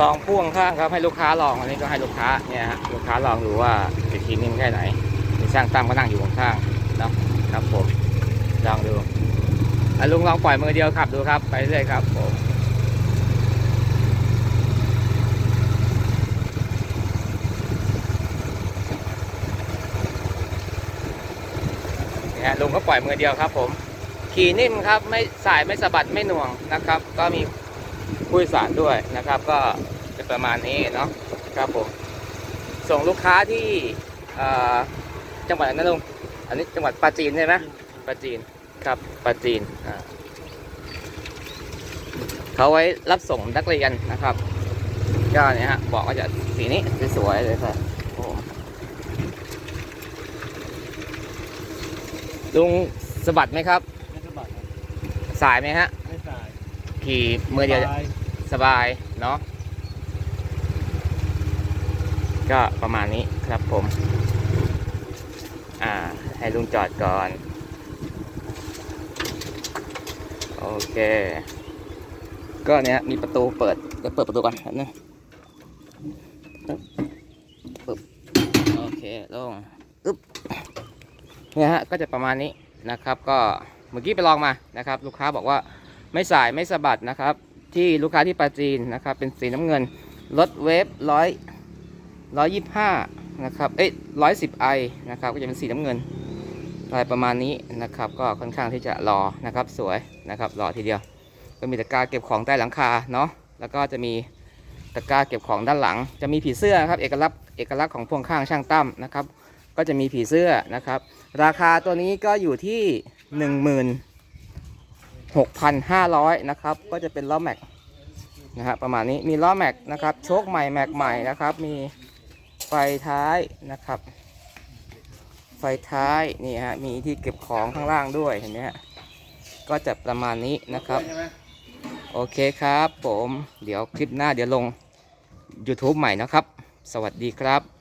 ลองพ่วงข้างครับให้ลูกค้าลองอันนี้ก็ให้ลูกค้าเนี่ยฮะลูกค้าลองดูว่าจะทีนิ่มแค่ไหนมีช่างตั้มก็นั่งอยู่ข้างๆนะครับผมลองดูอะลุงลองปล่อยมือเดียวขับดูครับ ไปเรื่อยครับผมเนี่ยลุงก็ปล่อยมือเดียวครับผม ขี่นิ่มครับไม่สายไม่สะบัดไม่หน่วงนะครับ ก็มี ผู้โดยสารด้วยนะครับ ก็จะประมาณนี้เนาะครับผมส่งลูกค้าที่เอ่อจังหวัดอะไรนะลุงอันนี้จังหวัดปราจีนใช่ไหมปราจีนครับปราจีนอ่าเขาไว้รับส่งนักเรียนนะครับก็เนี่ยฮะบอกว่าจะสีนี้สวยๆเลยครับผมลุงสะบัดไหมครับ ไม่สบายครับสายไหมฮะไม่สาย ขี่มือเดียวสบาย สบายเนาะก็ประมาณนี้ครับผม อ่า ให้ลุงจอดก่อน โอเค ก็เนี้ยมีประตูเปิดเดี๋ยวเปิดประตูก่อนนึงปึ๊บปึ๊บโอเคลงอึ๊บเนี่ยฮะก็จะประมาณนี้นะครับ ก็เมื่อกี้ไปลองมานะครับ ลูกค้าบอกว่า ไม่สายไม่สะบัดนะครับ ที่ลูกค้าที่ปาจีนนะครับ เป็นสีน้ำเงินรถเวฟร้อยร้อยยี่ห้านะครับเอ้ยร้อยสิบไอนะครับก็จะเป็นสีน้ำเงินลายประมาณนี้นะครับ ก็ค่อนข้างที่จะรอนะครับ สวยนะครับรอทีเดียว ก็มีตะกร้าเก็บของใต้หลังคาเนาะแล้วก็จะมีตะกร้าเก็บของด้านหลัง จะมีผีเสื้อนะครับเอกลักษณ์เอกลักษณ์ของพ่วงข้างช่างตั้มนะครับ ก็จะมีผีเสื้อนะครับ ราคาตัวนี้ก็อยู่ที่หนึ่งหมื่ นหกพันห้าร้อยนะครับ ก็จะเป็นล้อแม็กนะฮะประมาณนี้มีล้อแม็กนะครับ โชคใหม่แม็กใหม่นะครับ มีไฟท้ายนะครับ ไฟท้ายนี่ฮะมีที่เก็บของข้างล่างด้วยเห็นไหมฮะก็จะประมาณนี้นะครับ โอเคครับผม เดี๋ยวคลิปหน้าเดี๋ยวลง YouTube ใหม่นะครับ สวัสดีครับ